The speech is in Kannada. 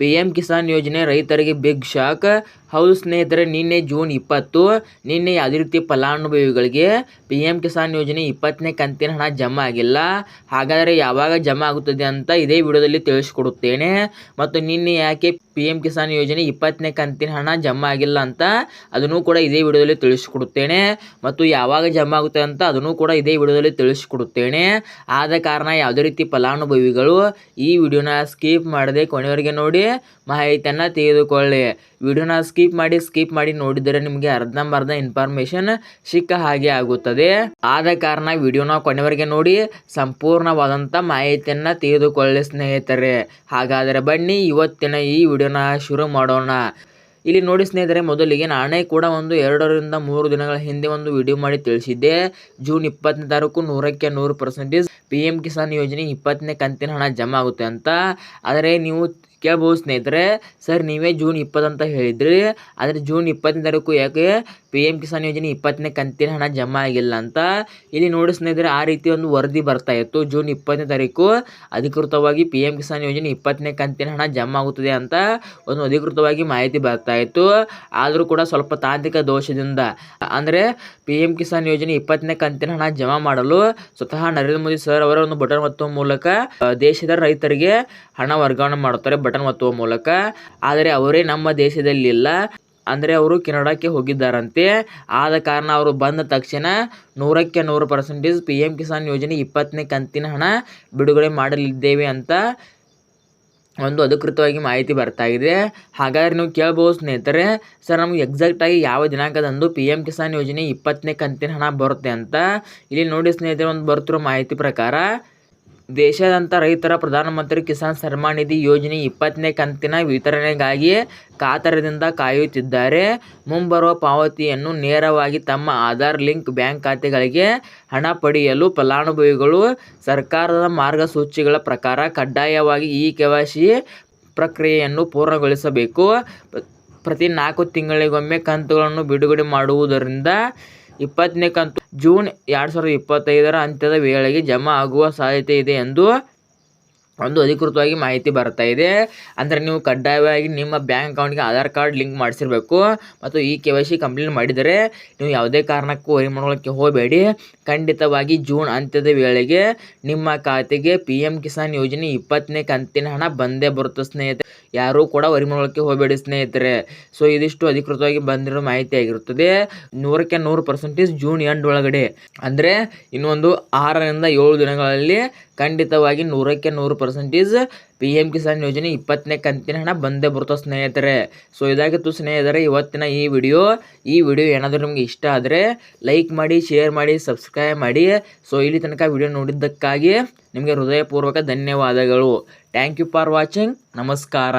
ಪಿ ಎಂ ಕಿಸಾನ್ ಯೋಜನೆ ರೈತರಿಗೆ ಬಿಗ್ ಶಾಕ್. ಹೌದು ಸ್ನೇಹಿತರೆ, ನಿನ್ನೆ ಜೂನ್ ಇಪ್ಪತ್ತು ನಿನ್ನೆ ಯಾವುದೇ ರೀತಿ ಫಲಾನುಭವಿಗಳಿಗೆ ಪಿ ಎಂ ಕಿಸಾನ್ ಯೋಜನೆ ಇಪ್ಪತ್ತನೇ ಕಂತಿನ ಹಣ ಜಮಾ ಆಗಿಲ್ಲ. ಹಾಗಾದರೆ ಯಾವಾಗ ಜಮಾ ಆಗುತ್ತದೆ ಅಂತ ಇದೇ ವಿಡಿಯೋದಲ್ಲಿ ತಿಳಿಸ್ಕೊಡುತ್ತೇನೆ. ಮತ್ತು ನಿನ್ನೆ ಯಾಕೆ ಪಿ ಎಂ ಕಿಸಾನ್ ಯೋಜನೆ ಇಪ್ಪತ್ತನೇ ಕಂತಿನ ಹಣ ಜಮಾ ಆಗಿಲ್ಲ ಅಂತ ಅದನ್ನು ಕೂಡ ಇದೇ ವಿಡಿಯೋದಲ್ಲಿ ತಿಳಿಸ್ಕೊಡುತ್ತೇನೆ. ಮತ್ತು ಯಾವಾಗ ಜಮಾ ಆಗುತ್ತೆ ಅಂತ ಅದನ್ನು ಕೂಡ ಇದೇ ವಿಡಿಯೋದಲ್ಲಿ ತಿಳಿಸ್ಕೊಡುತ್ತೇನೆ. ಆದ ಕಾರಣ ಯಾವುದೇ ರೀತಿ ಫಲಾನುಭವಿಗಳು ಈ ವಿಡಿಯೋನ ಸ್ಕಿಪ್ ಮಾಡದೆ ಕೊನೆಯವರೆಗೆ ನೋಡಿ ಮಾಹಿತಿಯನ್ನು ತೆಗೆದುಕೊಳ್ಳಿ. ವಿಡಿಯೋನ ಸ್ಕಿಪ್ ಮಾಡಿ ಸ್ಕಿಪ್ ಮಾಡಿ ನೋಡಿದರೆ ನಿಮಗೆ ಅರ್ಧಂಬರ್ಧ ಇನ್ಫಾರ್ಮೇಷನ್ ಸಿಕ್ಕ ಹಾಗೆ ಆಗುತ್ತದೆ. ಆದ ಕಾರಣ ವಿಡಿಯೋನ ಕೊನೆವರೆಗೆ ನೋಡಿ ಸಂಪೂರ್ಣವಾದಂಥ ಮಾಹಿತಿಯನ್ನು ತೆಗೆದುಕೊಳ್ಳಿ ಸ್ನೇಹಿತರೆ. ಹಾಗಾದರೆ ಬನ್ನಿ, ಇವತ್ತಿನ ಈ ವಿಡಿಯೋನ ಶುರು ಮಾಡೋಣ. ಇಲ್ಲಿ ನೋಡಿ ಸ್ನೇಹಿತರೆ, ಮೊದಲಿಗೆ ನಾನೇ ಕೂಡ ಒಂದು ಎರಡರಿಂದ ಮೂರು ದಿನಗಳ ಹಿಂದೆ ಒಂದು ವಿಡಿಯೋ ಮಾಡಿ ತಿಳಿಸಿದ್ದೆ. ಜೂನ್ ಇಪ್ಪತ್ತನೇ ತಾರೀಕು ನೂರಕ್ಕೆ ನೂರು ಪರ್ಸೆಂಟೇಜ್ ಪಿ ಎಂ ಕಿಸಾನ್ ಯೋಜನೆ ಇಪ್ಪತ್ತನೇ ಕಂತಿನ ಹಣ ಜಮಾ ಆಗುತ್ತೆ ಅಂತ. ಆದರೆ ನೀವು ಕೇಳ್ಬೋದು ಸ್ನೇಹಿತರೆ, ಸರ್ ನೀವೇ ಜೂನ್ ಇಪ್ಪತ್ತು ಅಂತ ಹೇಳಿದ್ರಿ. ಆದರೆ ಜೂನ್ ಇಪ್ಪತ್ತನೇ ತಾರೀಕು ಯಾಕೆ? ಪಿ ಎಂ ಕಿಸಾನ್ ಯೋಜನೆ ಇಪ್ಪತ್ತನೇ ಕಂತಿನ ಹಣ ಜಮಾ ಆಗಿಲ್ಲ ಅಂತ. ಇಲ್ಲಿ ನೋಡಿ ಸ್ನೇಹಿತರೆ, ಆ ರೀತಿ ಒಂದು ವರದಿ ಬರ್ತಾ ಇತ್ತು ಜೂನ್ ಇಪ್ಪತ್ತನೇ ತಾರೀಕು. ಅಧಿಕೃತವಾಗಿ ಪಿ ಎಂ ಕಿಸಾನ್ ಯೋಜನೆ ಇಪ್ಪತ್ತನೇ ಕಂತಿನ ಹಣ ಜಮಾ ಆಗುತ್ತದೆ ಅಂತ ಒಂದು ಅಧಿಕೃತವಾಗಿ ಮಾಹಿತಿ ಬರ್ತಾ ಇತ್ತು. ಆದರೂ ಕೂಡ ಸ್ವಲ್ಪ ತಾಂತ್ರಿಕ ದೋಷದಿಂದ. ಅಂದರೆ ಪಿ ಎಂ ಕಿಸಾನ್ ಯೋಜನೆ ಇಪ್ಪತ್ತನೇ ಕಂತಿನ ಹಣ ಜಮಾ ಮಾಡಲು ಸ್ವತಃ ನರೇಂದ್ರ ಮೋದಿ ಸರ್ ಅವರ ಒಂದು ಬಟನ್ ಒತ್ತುವ ಮೂಲಕ ದೇಶದ ರೈತರಿಗೆ ಹಣ ವರ್ಗಾವಣೆ ಮಾಡುತ್ತಾರೆ. ಬಟನ್ ಒತ್ತುವ ಮೂಲಕ, ಆದರೆ ಅವರೇ ನಮ್ಮ ದೇಶದಲ್ಲಿಲ್ಲ. ಅಂದರೆ ಅವರು ಕೆನಡಾಕ್ಕೆ ಹೋಗಿದ್ದಾರಂತೆ. ಆದ ಕಾರಣ ಅವರು ಬಂದ ತಕ್ಷಣ ನೂರಕ್ಕೆ ನೂರು ಪರ್ಸೆಂಟೇಜ್ ಪಿ ಎಂ ಕಿಸಾನ್ ಯೋಜನೆ ಇಪ್ಪತ್ತನೇ ಕಂತಿನ ಹಣ ಬಿಡುಗಡೆ ಮಾಡಲಿದ್ದೇವೆ ಅಂತ ಒಂದು ಅಧಿಕೃತವಾಗಿ ಮಾಹಿತಿ ಬರ್ತಾ ಇದೆ. ಹಾಗಾದರೆ ನೀವು ಕೇಳ್ಬೋದು ಸ್ನೇಹಿತರೆ, ಸರ್, ನಮಗೆ ಎಕ್ಸಾಕ್ಟಾಗಿ ಯಾವ ದಿನಾಂಕದಂದು ಪಿ ಎಂ ಕಿಸಾನ್ ಯೋಜನೆ ಇಪ್ಪತ್ತನೇ ಕಂತಿನ ಹಣ ಬರುತ್ತೆ ಅಂತ. ಇಲ್ಲಿ ನೋಡಿ ಸ್ನೇಹಿತರೆ, ಒಂದು ಬರ್ತಿರೋ ಮಾಹಿತಿ ಪ್ರಕಾರ ದೇಶಾದ್ಯಂತ ರೈತರ ಪ್ರಧಾನಮಂತ್ರಿ ಕಿಸಾನ್ ಸನ್ಮಾನ್ ನಿಧಿ ಯೋಜನೆ ಇಪ್ಪತ್ತನೇ ಕಂತಿನ ವಿತರಣೆಗಾಗಿ ಕಾತರದಿಂದ ಕಾಯುತ್ತಿದ್ದಾರೆ. ಮುಂಬರುವ ಪಾವತಿಯನ್ನು ನೇರವಾಗಿ ತಮ್ಮ ಆಧಾರ್ ಲಿಂಕ್ ಬ್ಯಾಂಕ್ ಖಾತೆಗಳಿಗೆ ಹಣ ಪಡೆಯಲು ಫಲಾನುಭವಿಗಳು ಸರ್ಕಾರದ ಮಾರ್ಗಸೂಚಿಗಳ ಪ್ರಕಾರ ಕಡ್ಡಾಯವಾಗಿ ಈ ಕೆ ಪ್ರಕ್ರಿಯೆಯನ್ನು ಪೂರ್ಣಗೊಳಿಸಬೇಕು. ಪ್ರತಿ ನಾಲ್ಕು ತಿಂಗಳಿಗೊಮ್ಮೆ ಕಂತುಗಳನ್ನು ಬಿಡುಗಡೆ ಮಾಡುವುದರಿಂದ ಇಪ್ಪತ್ತನೇ ಕಂತು ಜೂನ್ ಎರಡು ಸಾವಿರದ ಇಪ್ಪತ್ತೈದರ ಅಂತ್ಯದ ವೇಳೆಗೆ ಜಮಾ ಆಗುವ ಸಾಧ್ಯತೆ ಇದೆ ಎಂದು ಒಂದು ಅಧಿಕೃತವಾಗಿ ಮಾಹಿತಿ ಬರ್ತಾ ಇದೆ. ಅಂದರೆ ನೀವು ಕಡ್ಡಾಯವಾಗಿ ನಿಮ್ಮ ಬ್ಯಾಂಕ್ ಅಕೌಂಟ್ಗೆ ಆಧಾರ್ ಕಾರ್ಡ್ ಲಿಂಕ್ ಮಾಡಿಸಿರಬೇಕು. ಮತ್ತು ಈ ಕೆ ವೈ ಸಿ ಕಂಪ್ಲೀಟ್ ಮಾಡಿದರೆ ನೀವು ಯಾವುದೇ ಕಾರಣಕ್ಕೂ ವರಿ ಮಾಡೋಕ್ಕೆ ಹೋಗಬೇಡಿ. ಖಂಡಿತವಾಗಿ ಜೂನ್ ಅಂತ್ಯದ ವೇಳೆಗೆ ನಿಮ್ಮ ಖಾತೆಗೆ ಪಿ ಎಂ ಕಿಸಾನ್ ಯೋಜನೆ ಇಪ್ಪತ್ತನೇ ಕಂತಿನ ಹಣ ಬಂದೇ ಬರುತ್ತೆ ಸ್ನೇಹಿತರೆ. ಯಾರೂ ಕೂಡ ವರಿ ಮಾಡೋಕ್ಕೆ ಹೋಗಬೇಡಿ ಸ್ನೇಹಿತರೆ. ಸೊ, ಇದಿಷ್ಟು ಅಧಿಕೃತವಾಗಿ ಬಂದಿರೋ ಮಾಹಿತಿ ಆಗಿರುತ್ತದೆ. ನೂರಕ್ಕೆ ನೂರು ಪರ್ಸೆಂಟೇಜ್ ಜೂನ್ ಎಂಡ್ ಒಳಗಡೆ. ಅಂದರೆ ಇನ್ನೊಂದು ಆರರಿಂದ ಏಳು ದಿನಗಳಲ್ಲಿ ಖಂಡಿತವಾಗಿ ನೂರಕ್ಕೆ ನೂರು ಪರ್ಸೆಂಟೇಜ್ ಪಿ ಎಂ ಕಿಸಾನ್ ಯೋಜನೆ ಇಪ್ಪತ್ತನೇ ಕಂತಿನ ಹಣ ಬಂದೇ ಬರ್ತವೆ ಸ್ನೇಹಿತರೆ. ಸೊ ಇದಾಗಿತ್ತು ಸ್ನೇಹಿತರೆ, ಇವತ್ತಿನ ಈ ವಿಡಿಯೋ ಈ ವಿಡಿಯೋ ಏನಾದರೂ ನಿಮಗೆ ಇಷ್ಟ ಆದರೆ ಲೈಕ್ ಮಾಡಿ ಶೇರ್ ಮಾಡಿ ಸಬ್ಸ್ಕ್ರೈಬ್ ಮಾಡಿ. ಸೊ ಇಲ್ಲಿ ತನಕ ವಿಡಿಯೋ ನೋಡಿದ್ದಕ್ಕಾಗಿ ನಿಮಗೆ ಹೃದಯಪೂರ್ವಕ ಧನ್ಯವಾದಗಳು. ಥ್ಯಾಂಕ್ ಯು ಫಾರ್ ವಾಚಿಂಗ್ ನಮಸ್ಕಾರ.